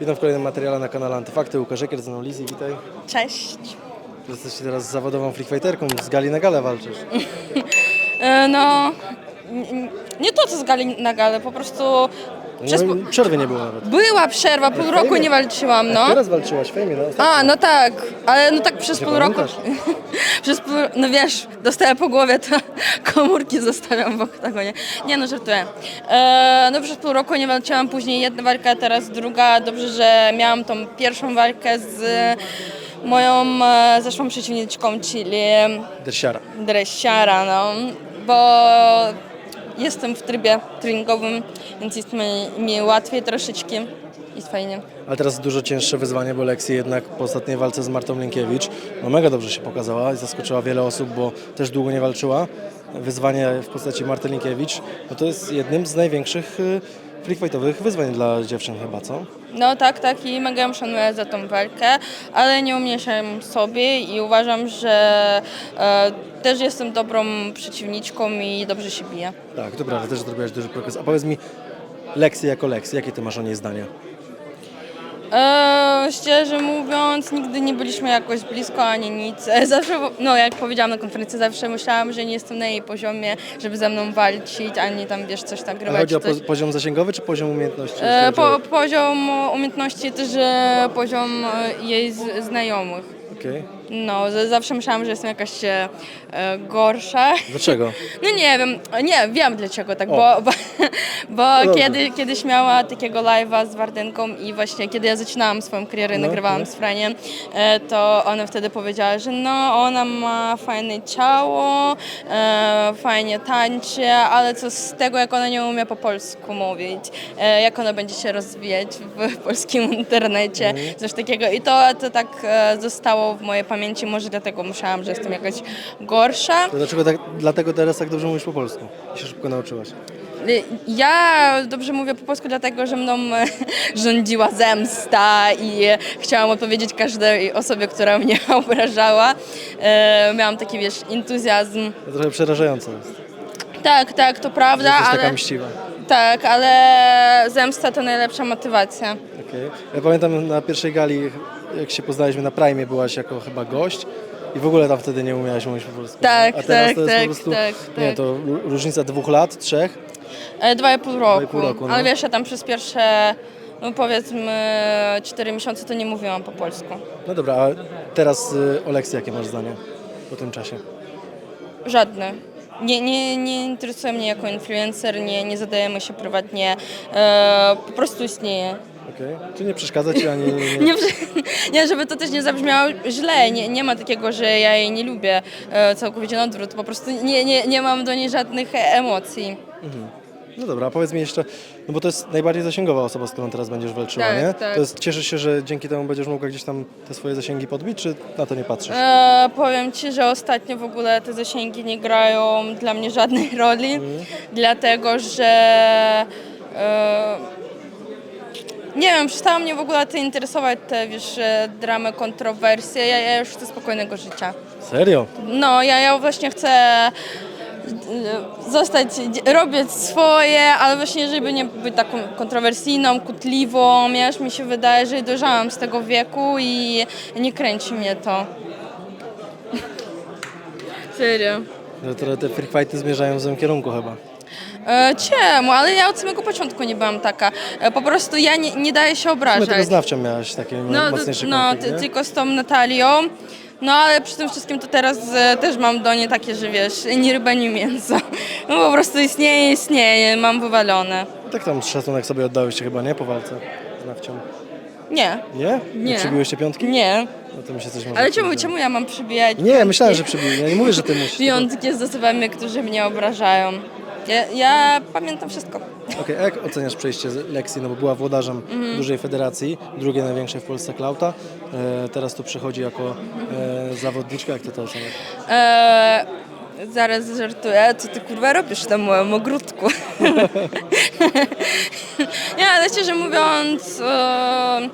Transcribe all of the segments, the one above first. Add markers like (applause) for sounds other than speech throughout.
Witam w kolejnym materiale na kanale Antyfakty. Łukasz Ekier, ze mną Lizzy, witaj. Cześć. Jesteś teraz zawodową freakfighterką, z gali na galę walczysz. (laughs) E, No, nie to co z gali na galę, po prostu przez... No, przerwy nie było nawet. była przerwa, pół roku nie walczyłam, no. Teraz walczyłaś w fejmie, no. A, no tak, ale no tak przez Nie pół roku, pamiętasz? (laughs) przez pół, no wiesz, dostałem po głowie, to (laughs) komórki zostawiam w oktagonie. Nie no, żartuję. E, no przez pół roku nie walczyłam, później jedna walka, teraz druga. Dobrze, że miałam tą pierwszą walkę z moją e, zeszłą przeciwniczką, czyli Dersiara. dresiara, no, bo jestem w trybie treningowym, więc jest mi, mi łatwiej troszeczkę. Jest fajnie. Ale teraz dużo cięższe wyzwanie, bo Lexi jednak po ostatniej walce z Martą Linkiewicz no mega dobrze się pokazała i zaskoczyła wiele osób, bo też długo nie walczyła. Wyzwanie w postaci Marty Linkiewicz, no to jest jednym z największych y, freakfightowych wyzwań dla dziewczyn chyba, co? No tak, tak i mega szanuję za tą walkę, ale nie umniejszam sobie i uważam, że e, też jestem dobrą przeciwniczką i dobrze się biję. Tak, prawda, też zrobiłaś duży progres. A powiedz mi, Lexi jako Lexi, jakie ty masz o niej zdanie? E, szczerze mówiąc, nigdy nie byliśmy jakoś blisko ani nic. E, Zawsze, no jak powiedziałam na konferencji, zawsze myślałam, że nie jestem na jej poziomie, żeby ze mną walczyć, ani tam wiesz coś tam A grywać. chodzi o coś. poziom zasięgowy czy poziom umiejętności? E, chodzi po, poziom umiejętności też e, poziom e, jej z, znajomych. Okej. No, z- zawsze myślałam, że jestem jakaś e, e, gorsza. Dlaczego? (laughs) No nie wiem, nie wiem dlaczego tak, O. bo, bo, (laughs) bo dobrze. kiedy, kiedyś miała takiego live'a z Wardynką i właśnie kiedy ja zaczynałam swoją karierę, No, nagrywałam no. z Franiem, e, to ona wtedy powiedziała, że no ona ma fajne ciało, e, fajnie tańczy, ale co z tego jak ona nie umie po polsku mówić, e, jak ona będzie się rozwijać w (laughs) polskim internecie, Mhm. coś takiego i to, to tak e, zostało w mojej pamięci, może dlatego myślałam, że jestem jakaś gorsza. To dlaczego tak, dlatego teraz tak dobrze mówisz po polsku? I się szybko nauczyłaś. Ja dobrze mówię po polsku, dlatego że mną (laughs) rządziła zemsta i chciałam odpowiedzieć każdej osobie, która mnie (laughs) obrażała. E, miałam taki, wiesz, entuzjazm. To trochę przerażające jest. Tak, tak, to prawda, Jesteś taka ale, mściwa. tak, ale zemsta to najlepsza motywacja. Okej. Ja pamiętam na pierwszej gali, jak się poznaliśmy na Prime, byłaś jako chyba gość i w ogóle tam wtedy nie umiałaś mówić po polsku. Tak, A teraz tak, to jest tak, po prostu, tak, nie, tak. to ró- różnica dwóch lat, trzech. E, Dwa i pół roku. pół roku, no. Ale wiesz, ja tam przez pierwsze, no powiedzmy, cztery miesiące to nie mówiłam po polsku. No dobra, a teraz y, o Lexi jakie masz zdanie po tym czasie? Żadne. Nie, nie, nie interesuje mnie jako influencer, nie, nie zadajemy się prywatnie, e, po prostu istnieje. Okej. Czy nie przeszkadza ci ani... (laughs) Nie, Nie, żeby to też nie zabrzmiało źle, nie, nie ma takiego, że ja jej nie lubię, e, całkowicie na odwrót, po prostu nie, nie, nie mam do niej żadnych emocji. No dobra, a powiedz mi jeszcze, no bo to jest najbardziej zasięgowa osoba, z którą teraz będziesz walczyła, Tak, nie? tak. To jest, cieszysz się, że dzięki temu będziesz mogła gdzieś tam te swoje zasięgi podbić, czy na to nie patrzysz? E, powiem Ci, że ostatnio w ogóle te zasięgi nie grają dla mnie żadnej (laughs) roli, dlatego że e, nie wiem, przestało mnie w ogóle te interesować te, wiesz, e, dramy, kontrowersje, ja, ja już chcę spokojnego życia. Serio? No, ja, ja właśnie chcę e, zostać, robić swoje, ale właśnie, żeby nie być taką kontrowersyjną, kutliwą. Ja już mi się wydaje, że dojrzałam z tego wieku i nie kręci mnie to. (laughs) Serio. No, to te freak fighty zmierzają w złym kierunku chyba. E, czemu? Ale ja od samego początku nie byłam taka. E, po prostu ja nie, nie daję się My obrażać. tego znawcią miałaś taki No, mocniejszy no konflikt, ty, nie? tylko z tą Natalią. No ale przy tym wszystkim to teraz e, też mam do niej takie, że wiesz, nie ryba, nie mięso. No po prostu istnieje, istnieje, mam wywalone. Tak tam szacunek sobie oddałyście chyba, nie? Po walce z nawcią. Nie, Nie? Nie. Przybiłyście piątki? nie. No to mi się coś może Ale czemu, przyjdzie. czemu ja mam przybijać Nie, myślałem, że przybiły. Ja nie mówię, że ty musisz. piątki z osobami, którzy mnie obrażają? Ja, ja pamiętam wszystko. Okej, a jak oceniasz przejście z Lexi? No bo była włodarzem Mhm. dużej federacji, drugiej największej w Polsce Klauta. E, teraz tu przychodzi jako e, zawodniczka. Jak ty to oceniasz? E, zaraz żartuję, co ty kurwa robisz na moim ogródku? (laughs) nie, ale szczerze mówiąc, e,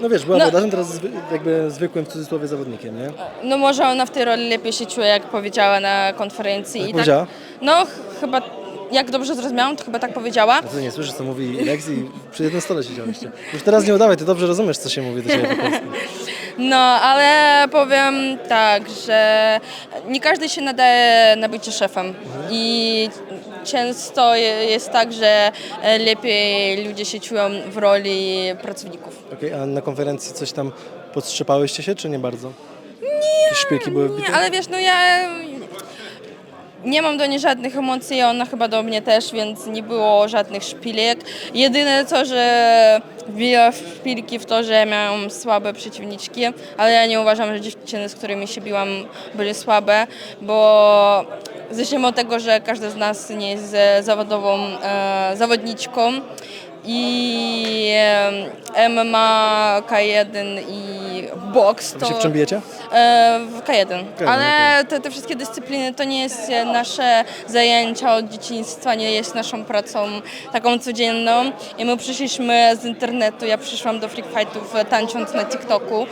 No wiesz, była No. włodarzem, teraz zwy, jakby zwykłym w cudzysłowie zawodnikiem, nie? no może ona w tej roli lepiej się czuje, jak powiedziała na konferencji. Tak I powiedziała? no ch- chyba jak dobrze zrozumiałam, to chyba tak powiedziała. A ty nie słyszysz, co mówi Lex i przy jednym stole siedziałyście. Już teraz nie udawaj, ty dobrze rozumiesz, co się mówi do ciebie po polsku. (laughs) No, ale powiem tak, że nie każdy się nadaje na bycie szefem i często je- jest tak, że e, lepiej ludzie się czują w roli pracowników. Okej, a na konferencji coś tam podstrzypałyście się, czy nie bardzo? Nie. Szpilki były wbite? Nie, ale wiesz, no ja nie mam do niej żadnych emocji, ona chyba do mnie też, więc nie było żadnych szpilek. Jedyne co, że wbiła szpilki w to, że miałam słabe przeciwniczki, ale ja nie uważam, że dziewczyny, z którymi się biłam, były słabe, bo zacznijmy od tego, że każda z nas nie jest zawodową e, zawodniczką i e, MMA, K1 i boks Wy to... się w czym bijecie? E, W K1. K1, Ale te, te wszystkie dyscypliny to nie jest nasze zajęcia od dzieciństwa, nie jest naszą pracą taką codzienną. I my przyszliśmy z internetu, ja przyszłam do freak fightów e, tańcząc na TikToku,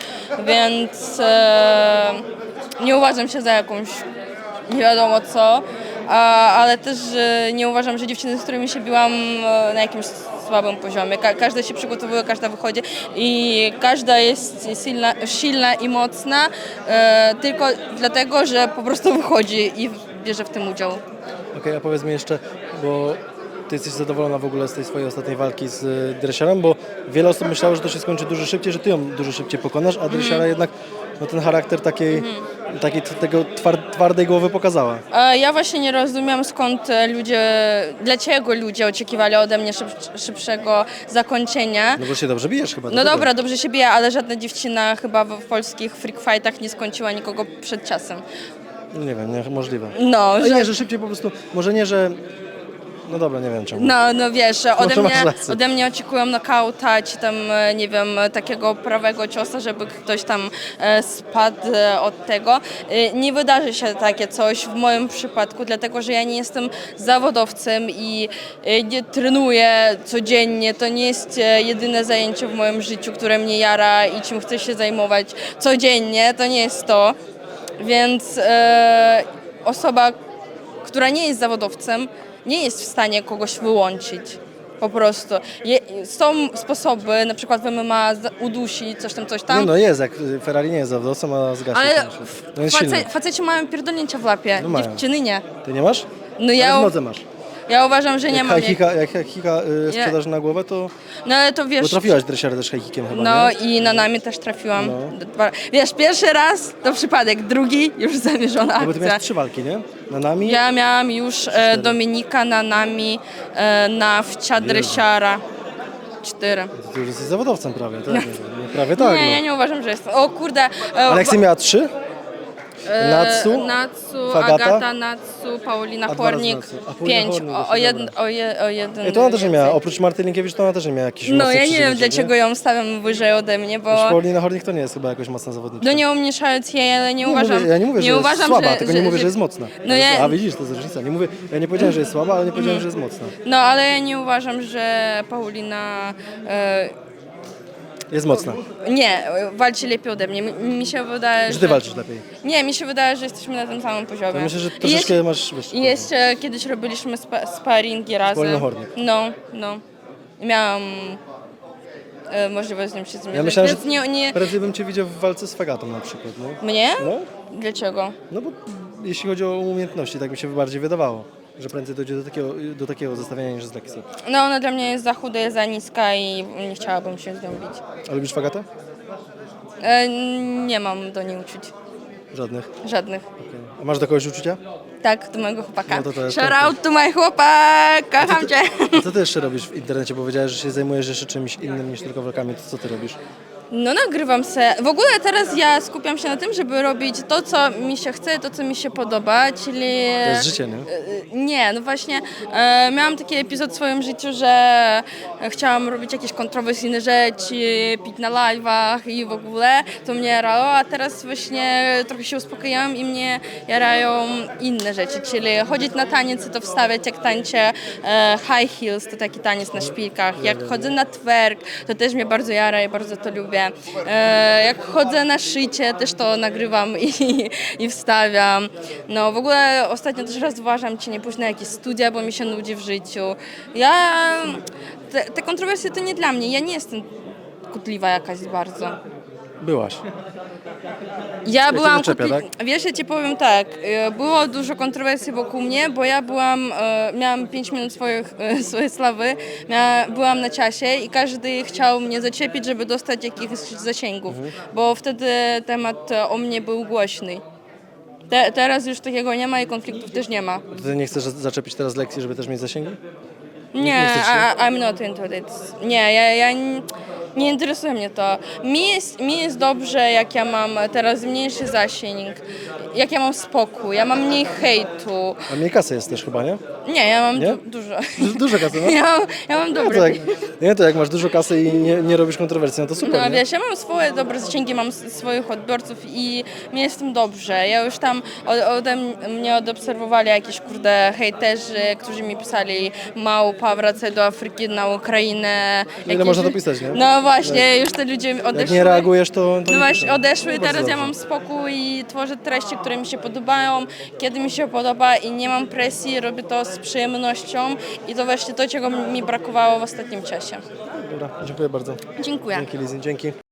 więc e, nie uważam się za jakąś nie wiadomo co, a, ale też e, nie uważam, że dziewczyny, z którymi się biłam e, na jakimś słabym poziomie. Ka- każda się przygotowuje, każda wychodzi i każda jest silna, silna i mocna e, tylko dlatego, że po prostu wychodzi i bierze w tym udział. Okej, a powiedz mi jeszcze, bo ty jesteś zadowolona w ogóle z tej swojej ostatniej walki z y, Dresiarem, bo wiele osób myślało, że to się skończy dużo szybciej, że ty ją dużo szybciej pokonasz, a Dresiara jednak no, ten charakter takiej, takiej tego twar- twardej głowy pokazała. E, Ja właśnie nie rozumiem skąd ludzie, dlaczego ludzie oczekiwali ode mnie szyb, szybszego zakończenia. No bo się dobrze bijesz chyba. No dlatego. dobra, dobrze się bije, ale żadna dziewczyna chyba w w polskich freak fightach nie skończyła nikogo przed czasem. No Nie wiem, nie, możliwe. No, Ale że, nie, że szybciej po prostu, może nie, że... No dobra, nie wiem czemu. no, no wiesz, (laughs) ode Może masz mnie, rację. ode mnie oczekują nokauta, czy tam, e, nie wiem, takiego prawego ciosa, żeby ktoś tam e, spadł e, od tego. E, Nie wydarzy się takie coś w moim przypadku, dlatego że ja nie jestem zawodowcem i e, nie trenuję codziennie. To nie jest e, jedyne zajęcie w moim życiu, które mnie jara i czym chcę się zajmować codziennie. To nie jest to. Więc e, osoba, która nie jest zawodowcem, nie jest w stanie kogoś wyłączyć. Po prostu. Je, są sposoby, na przykład w MMA udusić, coś tam, coś tam. Nie no jest, jak Ferrari nie jest zawodowcą, a zgasi ale ten. No jest silny. face, faceci mają pierdolnięcia w lapie, No mają. dziewczyny nie. Ty nie masz? No Ale ja, w nodze masz. Ja uważam, że nie Jak mam. high kicka, jak high kicka y, Nie. sprzedasz na głowę, to... No ale to Bo wiesz. trafiłaś dresiarę też high kickiem chyba, No nie? i na nami też trafiłam. No. Dwa- Wiesz, pierwszy raz to przypadek, drugi już zamierzona No bo ty akcja. miałeś trzy walki, nie? Na nami? Ja miałam już e, Dominika na nami, e, nawcia, dresiara. Cztery. Ty już jesteś zawodowcem prawie, tak? Nie, prawie tak. nie, ja no. nie uważam, że jestem. O kurde. E, Aleksja miała trzy? E, Natsu? Natsu, Fagata? Agata, Natsu, Paulina A dwa razy Chornik. Natsu. A Paulina Pięć. Chornik O, jeszcze, o, jeden, dobra. o, je, o jeden. Ej, to ona też nie miała, oprócz Marty Linkiewicz, to ona też nie miała jakichś No mocnych ja nie wiem, przeciwników, dlaczego ją stawiam wyżej ode mnie, bo. Już Paulina Hornik to nie jest chyba jakoś mocna zawodniczka. No nie umniejszając jej, ale nie, uważam. Mówię, ja nie mówię, że jest uważam, słaba, tylko nie mówię, że jest mocna. No ja- A widzisz, to jest różnica. Nie mówię, ja nie powiedziałem, że jest słaba, ale nie powiedziałem, że jest mocna. No ale ja nie uważam, że Paulina. E, Jest mocna. nie, walczy lepiej ode mnie. Mi, mi się wydaje, Że ty walczysz lepiej. Nie, mi się wydaje, że jesteśmy na tym samym poziomie. Myślę, że I troszeczkę jeszcze- masz wyższy. I jeszcze kiedyś robiliśmy spa, sparingi razem. Pauliną Hornik. No, no. Miałam e, możliwość z nim się zmierzyć. Ja myślałem, Więc że nie, nie... prędzej bym cię widział w walce z Fagatą na przykład, no. Mnie? No, Dlaczego? no bo jeśli chodzi o umiejętności, tak mi się bardziej wydawało, że prędzej dojdzie do takiego, do takiego zestawienia niż z Lexi. No ona dla mnie jest za chuda, jest za niska i nie chciałabym się z nią bić. A lubisz Fagatę? E, nie mam do niej uczuć. Żadnych. Żadnych. Okej. A masz do kogoś uczucia? Tak, do mojego chłopaka. No to to jest Shout perfekt. out to my chłopak! Kocham cię! A co ty jeszcze robisz w internecie? Bo powiedziałeś, że się zajmujesz jeszcze czymś innym niż tylko walkami. To co ty robisz? No nagrywam se. W ogóle teraz ja skupiam się na tym, żeby robić to, co mi się chce, to, co mi się podoba, czyli... To jest życie, nie? E, Nie, no właśnie e, miałam taki epizod w swoim życiu, że chciałam robić jakieś kontrowersyjne rzeczy, pić na live'ach i w ogóle to mnie jarało, a teraz właśnie trochę się uspokojałam i mnie jarają inne rzeczy, czyli chodzić na taniec i to wstawiać jak tańczę e, high heels, to taki taniec na szpilkach, jak chodzę na twerk, to też mnie bardzo jara i bardzo to lubię. E, jak chodzę na szycie, też to nagrywam i, i wstawiam. No w ogóle ostatnio też rozważam, czy nie pójść na jakieś studia, bo mi się nudzi w życiu. Ja, te, te kontrowersje to nie dla mnie, ja nie jestem kutliwa jakaś bardzo. Byłaś. Ja byłam. zaczepia, kutli- Wiesz, ja ci powiem tak. e, Było dużo kontrowersji wokół mnie, bo ja byłam, e, miałam 5 minut swoich, e, (laughs) swojej sławy, Mia, byłam na czasie i każdy chciał mnie zaczepić, żeby dostać jakichś zasięgów, bo wtedy temat e, o mnie był głośny. Te, teraz już takiego nie ma i konfliktów też nie ma. Ty nie chcesz zaczepić teraz lekcji, żeby też mieć zasięgi? Nie, chcesz się? I, I'm not into it. Nie, ja, ja nie, nie interesuje mnie to. Mi jest, mi jest dobrze, jak ja mam teraz mniejszy zasięg, jak ja mam spokój, ja mam mniej hejtu. A mniej kasy jest też chyba, nie? Nie, ja mam Nie? Du- dużo. Du- Dużo kasy, no. (laughs) Ja mam, ja mam No dobry. to jak, nie, to jak masz dużo kasy i nie, nie robisz kontrowersji, no to super, No nie? wiesz, ja mam swoje dobre zasięgi, mam s- swoich odbiorców i mi jest z tym dobrze. Ja już tam od, ode mnie odobserwowali jakieś kurde hejterzy, którzy mi pisali małpa, wracaj do Afryki, na Ukrainę. Ile Jakieś- można to pisać, nie? No właśnie, już te ludzie odeszły. Jak nie reagujesz, to... to No nie właśnie, odeszły, No, teraz ja mam spokój i tworzę treści, które mi się podobają, kiedy mi się podoba i nie mam presji, robię to z przyjemnością i to właśnie to, czego mi brakowało w ostatnim czasie. Dobra, dziękuję bardzo. Dziękuję. Dzięki Lizzy, dzięki.